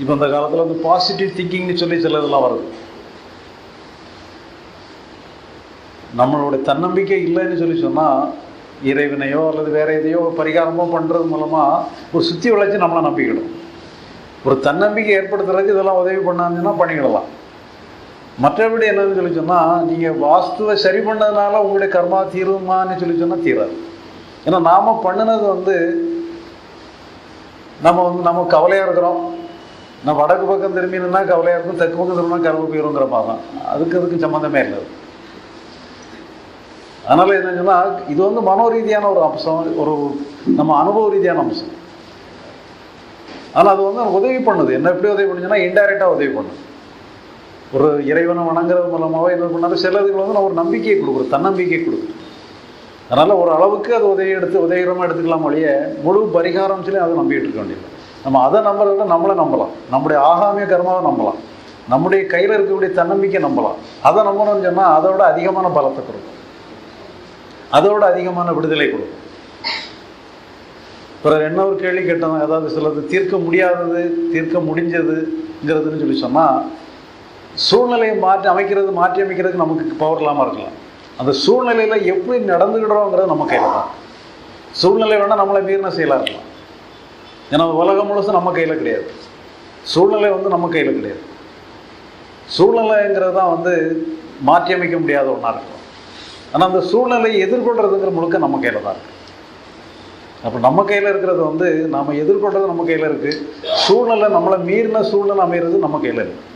இப்போ இந்த காலத்தில் வந்து பாசிட்டிவ் திங்கிங்னு சொல்லி சில இதெல்லாம் வருது. நம்மளுடைய தன்னம்பிக்கை இல்லைன்னு சொல்லி சொன்னால் இறைவனையோ அல்லது வேற எதையோ பரிகாரமோ பண்ணுறது மூலமாக ஒரு சுற்றி விளைச்சி நம்மளை நம்பிக்கிடும். ஒரு தன்னம்பிக்கை ஏற்படுத்துறதுக்கு இதெல்லாம் உதவி பண்ணாங்கன்னா பண்ணிக்கிடலாம். மற்றபடி என்னன்னு சொல்லி சொன்னால் நீங்கள் வாஸ்துவை சரி பண்ணதுனால உங்களுடைய கர்மா தீருமான்னு சொல்லி சொன்னால் தீராது. ஏன்னா நாம் பண்ணினது வந்து நம்ம வந்து நம்ம கவலையாக இருக்கிறோம். நம்ம வடக்கு பக்கம் திரும்பினா கவலையாக இருக்கும் தெற்கு பக்கம் திரும்பினா கரும்பு போயிருங்கிற மாதிரி தான் அதுக்கு அதுக்கு சம்மந்தமே இல்லை. அதனால் என்னன்னா இது வந்து மனோ ரீதியான ஒரு அம்சம் ஒரு நம்ம அனுபவ ரீதியான அம்சம். ஆனால் அது வந்து உதவி பண்ணுது. என்ன எப்படி உதவி பண்ணுச்சுன்னா இன்டைரக்டாக உதவி பண்ணுது. ஒரு இறைவனை வணங்குறது மூலமாக என்ன பண்ணாலும் சிலதுகள் வந்து நம்ம ஒரு நம்பிக்கையை கொடுக்குறோம் தன்னம்பிக்கை கொடுக்குது. அதனால் ஒரு அளவுக்கு அது உதவி எடுத்து உதவிகரமாக எடுத்துக்கலாம் வழியே முழு பரிகாரம் சொல்லி அதை நம்பிட்டு இருக்க வேண்டியது. நம்ம அதை நம்புறத விட நம்மளை நம்பலாம். நம்முடைய ஆகாமிய கர்மாவை நம்பலாம். நம்முடைய கையில் இருக்கக்கூடிய தன்னம்பிக்கை நம்பலாம். அதை நம்பணும்னு சொன்னால் அதோட அதிகமான பலத்தை கொடுக்கும். அதோட அதிகமான விடுதலை கொடுக்கும். பிறகு என்ன ஒரு கேள்வி கேட்டோம் அதாவது சிலது தீர்க்க முடியாதது தீர்க்க முடிஞ்சதுங்கிறதுன்னு சொல்லி சொன்னால் சூழ்நிலையை மாற்றி அமைக்கிறது மாற்றி அமைக்கிறதுக்கு நமக்கு பவர் இல்லாமல் இருக்கலாம். அந்த சூழ்நிலையில் எப்படி நடந்துக்கிடுறோங்கிறது நம்ம கையில் தான். சூழ்நிலை வேணால் நம்மளை மீறின செயலாக இருக்கலாம். ஏன்னா உலகம் முழுசும் நம்ம கையில் கிடையாது. சூழ்நிலை வந்து நம்ம கையில் கிடையாது. சூழ்நிலைங்கிறது தான் வந்து மாற்றியமைக்க முடியாத ஒன்றா இருக்கும். ஆனால் அந்த சூழ்நிலையை எதிர்கொள்கிறதுங்கிற முழுக்க நம்ம கையில் தான் இருக்குது அப்போ நம்ம கையில் இருக்கிறது வந்து நாம் எதிர்கொள்கிறது நம்ம கையில் இருக்குது சூழ்நிலை நம்மளை மீறின சூழ்நிலை அமைகிறது நம்ம கையில் இருக்குது